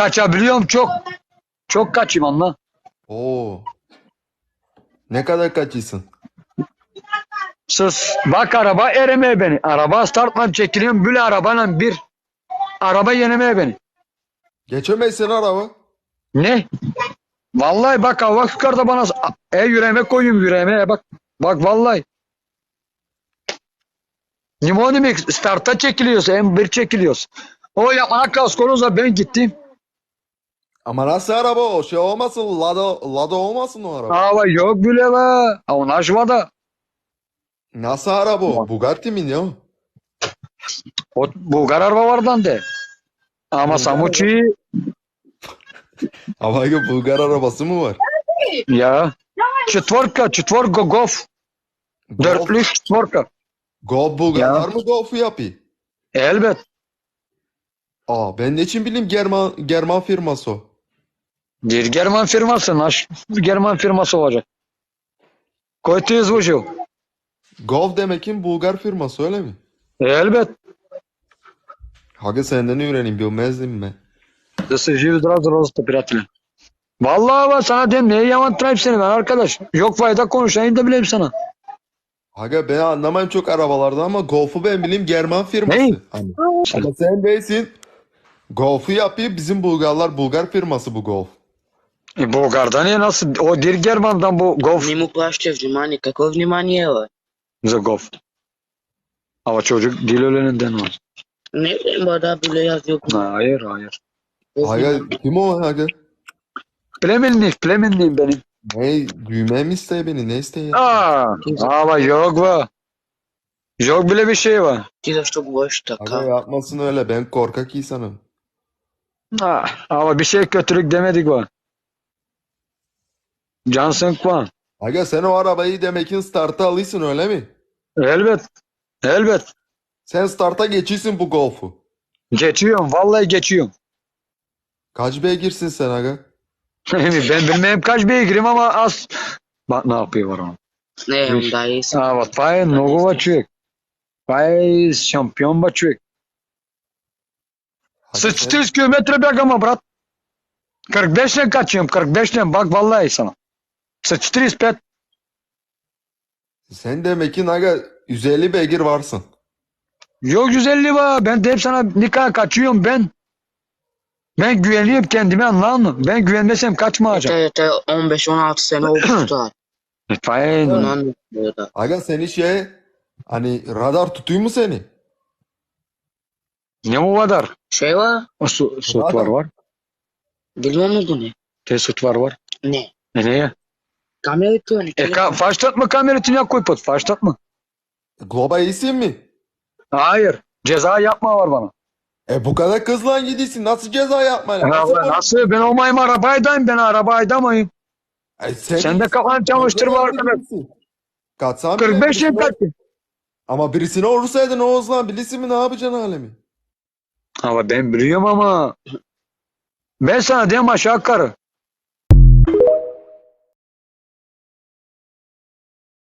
kaçabiliyorum çok. Çok kaçayım anla. Oo. Ne kadar kaçıyorsun? Sus. Bak araba eremeye beni. Araba startla çekiliyorum. Böyle arabayla bir. Araba yenemeye beni. Geçemezsin araba. Ne? Vallahi bak hava yukarıda bana e yüreğime koyayım yüreğime e bak. Bak vallahi. Limonimi starta çekiliyoruz. En bir çekiliyoruz. O yapana kaskolozla ben gittim. Ama nasıl araba o? Şey olmasın, Lada, Lada olmasın o araba. Hava yok bile be. Ona da. Nasıl araba o? Bugatti mi ne o? O Bulgar arabalardan de. Ama Bulgar Samuçi Ama ya Bulgar arabası mı var? ya. Четверка, четверка Golf. Golf, Dörtlü четверка. Golf Bulgarlar mı Golf'u yapıyor? Elbet. Aa ben ne için bileyim German, German firması o. Bir German firması, naş German firması olacak. Koytuyuz bu şey şu. Gov demekin Bulgar firması öyle mi? E, elbet. Hagi senden öğreneyim bilmezdim ben. Nasıl yüz razı razı topiratılı. Vallahi ben sana dem neye yamantırayım seni ben arkadaş. Yok fayda konuşayım da bileyim sana. Aga ben anlamam çok arabalarda ama Golf'u ben bileyim German firması. Ne? Hani. Ama sen değilsin. Golf'u yapıyor bizim Bulgarlar Bulgar firması bu Golf. E, Bulgar'da niye nasıl? O dir German'dan bu golf. Не ему плачьте внимание. Какое внимание? Ела? Bize golf. Ama çocuk dil öğreninden var. Ne bileyim bu adam böyle yazıyor. Hayır hayır. Aga kim o Aga? Plemenlik, plemenliyim benim. Ne düğme mi istiyor beni ne istiyor? Aa, ama yok var. Yok bile bir şey var. Ты за что говоришь так? Aga yapmasın öyle ben korkak insanım. Ah, ama bir şey kötülük demedik var. Johnson Kwan. Aga sen o arabayı demek Demek'in startı alıyorsun öyle mi? Elbet. Elbet. Sen starta geçiyorsun bu golfu. Geçiyorum. Vallahi geçiyorum. Kaç beygirsin sen aga? ben bilmem kaç beygirim ama az. Bak ne yapıyor var onun. Ne Beş. daha. Ha bak Pay Nogova çek. Pay şampiyon ba çek. Sıçtığız kilometre bek ama brat. 45 ile kaçıyorum 45 bak vallahi sana. Mesela 405 Sen demek ki naga 150 beygir varsın. Yok 150 var. Ben de hep sana nikah kaçıyorum ben. Ben güveniyorum kendime anladın mı? Ben güvenmesem kaçmayacağım. Evet, evet 15-16 sene olmuştu abi. Aga seni şey hani radar tutuyor mu seni? Ne o kadar? Şey var. O su, su var var. Bilmem ne bu ne? Te süt var var. Ne? E neye? Kamera tutuyor. E ka başlatma kameratını ya koy pot. Başlatma. Globa iyisin mi? Hayır. Ceza yapma var bana. E bu kadar kızla gidiyorsun. Nasıl ceza yapmayla? Ya Nasıl ben bu- nasıl? Ben olmayayım arabaydayım. Ben arabaydamayım. E sen, Sen de kafanı çalıştır bu arkadaş. Kaçsan bile 45 birisine- kaç. Ama birisine vursaydın Oğuz lan bilirsin mi ne yapacaksın alemi? Ama ben biliyorum ama ben sana diyeyim aşağı yukarı.